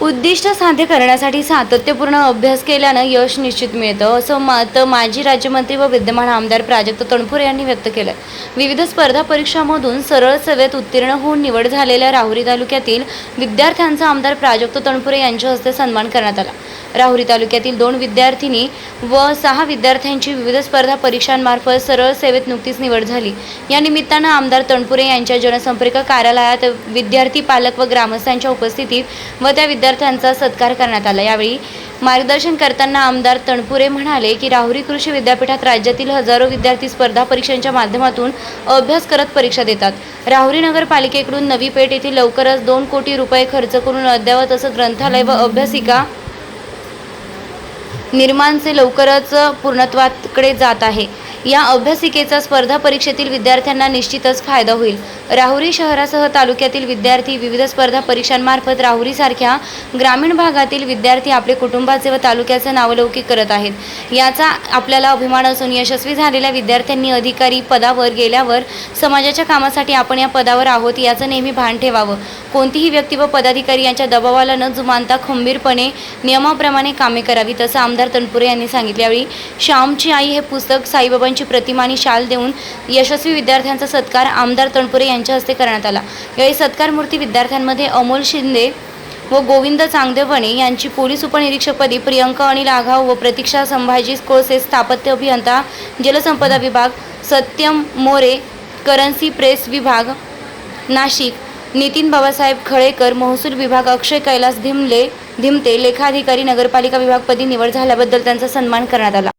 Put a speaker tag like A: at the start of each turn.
A: उद्दिष्ट साध्य करण्यासाठी सातत्यपूर्ण अभ्यास केल्यानं यश निश्चित मिळतं असं मत माजी राज्यमंत्री व विद्यमान आमदार प्राजक्त तणपुरे यांनी व्यक्त केलं विविध स्पर्धा परीक्षांमधून सरळ सेवेत उत्तीर्ण होऊन निवड झालेल्या राहुरी तालुक्यातील विद्यार्थ्यांचा आमदार प्राजक्त तणपुरे यांच्या हस्ते सन्मान करण्यात आला. राहुरी तालुक्यातील दोन विद्यार्थिनी व सहा विद्यार्थ्यांची विविध स्पर्धा परीक्षांमार्फत सरळ सेवेत नुकतीच निवड झाली. या निमित्तानं आमदार तणपुरे यांच्या जनसंपर्क कार्यालयात विद्यार्थी पालक व ग्रामस्थांच्या उपस्थितीत व त्या विद्यार्थ्यांचा सत्कार करण्यात आला. यावेळी मार्गदर्शन करताना आमदार तणपुरे म्हणाले की राहुरी कृषी विद्यापीठात राज्यातील हजारो विद्यार्थी स्पर्धा परीक्षांच्या माध्यमातून अभ्यास करत परीक्षा देतात. राहुरी नगरपालिकेकडून नवी पेठ येथे लवकरच दोन कोटी रुपये खर्च करून अद्यावत असं ग्रंथालय व अभ्यासिका निर्माणचे लवकरच पूर्णत्वाकडे जात आहे. या अभ्यासिकेचा स्पर्धा परीक्षेतील विद्यार्थ्यांना निश्चितच फायदा होईल. राहुरी शहरासह तालुक्यातील विद्यार्थी विविध स्पर्धा परीक्षांमार्फत राहुरीसारख्या ग्रामीण भागातील विद्यार्थी आपले कुटुंबाचे व तालुक्याचे नावलौकिक करत आहेत. याचा आपल्याला अभिमान असून यशस्वी झालेल्या विद्यार्थ्यांनी अधिकारी पदावर गेल्यावर समाजाच्या कामासाठी आपण या पदावर आहोत याचं नेहमी भान ठेवावं. कोणतीही व्यक्ती व पदाधिकारी यांच्या दबावाला न जुमानता खंबीरपणे नियमाप्रमाणे कामे करावीत असं आमदार तनपुरे यांनी सांगितले. यावेळी श्यामची आई हे पुस्तक यांची प्रतिमा आणि शाल देऊन यशस्वी विद्यार्थ्यांचा सत्कार आमदार तणपुरे यांच्या हस्ते करण्यात आला. यावेळी सत्कार मूर्ती विद्यार्थ्यांमध्ये अमोल शिंदे व गोविंद चांगदेवणे यांची पोलीस उपनिरीक्षकपदी प्रियंका अनिल आघाव व प्रतीक्षा संभाजी कोळसे स्थापत्य अभियंता जलसंपदा विभाग सत्यम मोरे करन्सी प्रेस विभाग नाशिक नितीन बाबासाहेब खळेकर महसूल विभाग अक्षय कैलास धिमले धिमते लेखाधिकारी नगरपालिका विभागपदी निवड झाल्याबद्दल त्यांचा सन्मान करण्यात आला.